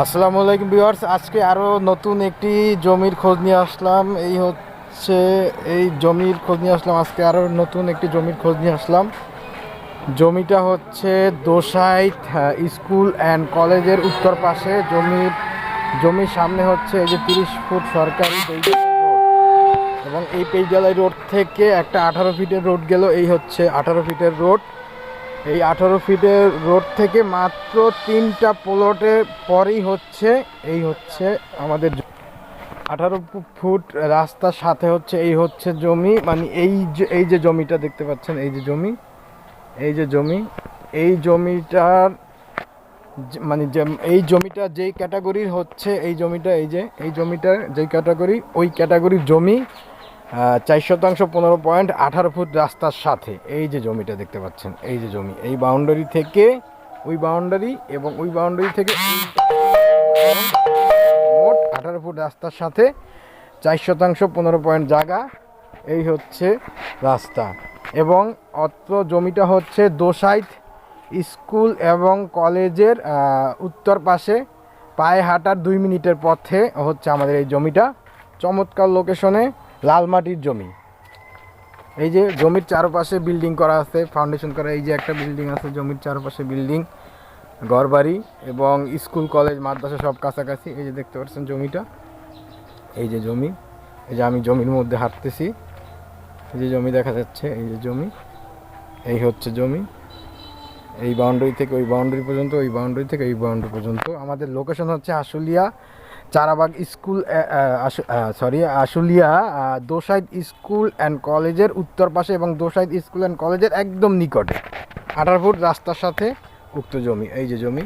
আসসালামু আলাইকুম ভিউয়ার্স, আজকে আরও নতুন একটি জমির খোঁজ নিয়ে আসলাম। এই হচ্ছে এই জমির খোঁজ নিয়ে আসলাম, আজকে আরও নতুন একটি জমির খোঁজ নিয়ে আসলাম। জমিটা হচ্ছে দোসাইট স্কুল অ্যান্ড কলেজের উত্তর পাশে। জমির জমির সামনে হচ্ছে এই যে তিরিশ ফুট সরকারি এবং এই পেইজালাই রোড থেকে একটা আঠারো ফিটের রোড গেল, এই হচ্ছে আঠারো ফিটের রোড। এই আঠারো ফিটের রোড থেকে মাত্র তিনটা প্লটের পরেই হচ্ছে, এই হচ্ছে আমাদের আঠারো ফুট রাস্তার সাথে হচ্ছে, এই হচ্ছে জমি মানে এই যে এই যে জমিটা দেখতে পাচ্ছেন, এই যে জমি, এই যে জমি, এই জমিটার মানে যে- এই জমিটা যেই ক্যাটাগরির হচ্ছে, এই জমিটা এই যে এই জমিটার যেই ক্যাটাগরি ওই ক্যাটাগরির জমি চার শতাংশ পনেরো পয়েন্ট আঠারো ফুট রাস্তার সাথে। এই যে জমিটা দেখতে পাচ্ছেন, এই যে জমি। এই বাউন্ডারি থেকে, ওই বাউন্ডারি এবং ওই বাউন্ডারি থেকে মোট আঠারো ফুট রাস্তার সাথে চার শতাংশ পনেরো পয়েন্ট জায়গা। এই হচ্ছে রাস্তা। এবং অত্র জমিটা হচ্ছে দোসাইট স্কুল এবং কলেজের উত্তর পাশে পায়ে হাঁটার দুই মিনিটের পথে হচ্ছে আমাদের এই জমিটা। চমৎকার লোকেশনে লাল মাটির জমি। এই যে জমির চারপাশে বিল্ডিং করা আছে ফাউন্ডেশন করা, এই যে একটা বিল্ডিং আছে, জমির চারপাশে বিল্ডিং ঘরবাড়ি এবং স্কুল কলেজ মাদ্রাসা সব কাছাকাছি। এই যে দেখতে পাচ্ছেন জমিটা। এই যে জমি। এই যে আমি জমির মধ্যে হাঁটতেছি। এই যে জমি দেখা যাচ্ছে, এই যে জমি। এই হচ্ছে জমি। এই বাউন্ডারি থেকে ওই বাউন্ডারি পর্যন্ত, ওই বাউন্ডারি থেকে এই বাউন্ডারি পর্যন্ত। আমাদের লোকেশন হচ্ছে Ashulia Charabag school sorry Ashulia Dosaid school and কলেজের উত্তর পাশে এবং দোসাইদ স্কুল অ্যান্ড কলেজের একদম নিকটে। আঠারো ফুট রাস্তার সাথে উক্ত জমি, এই যে জমি।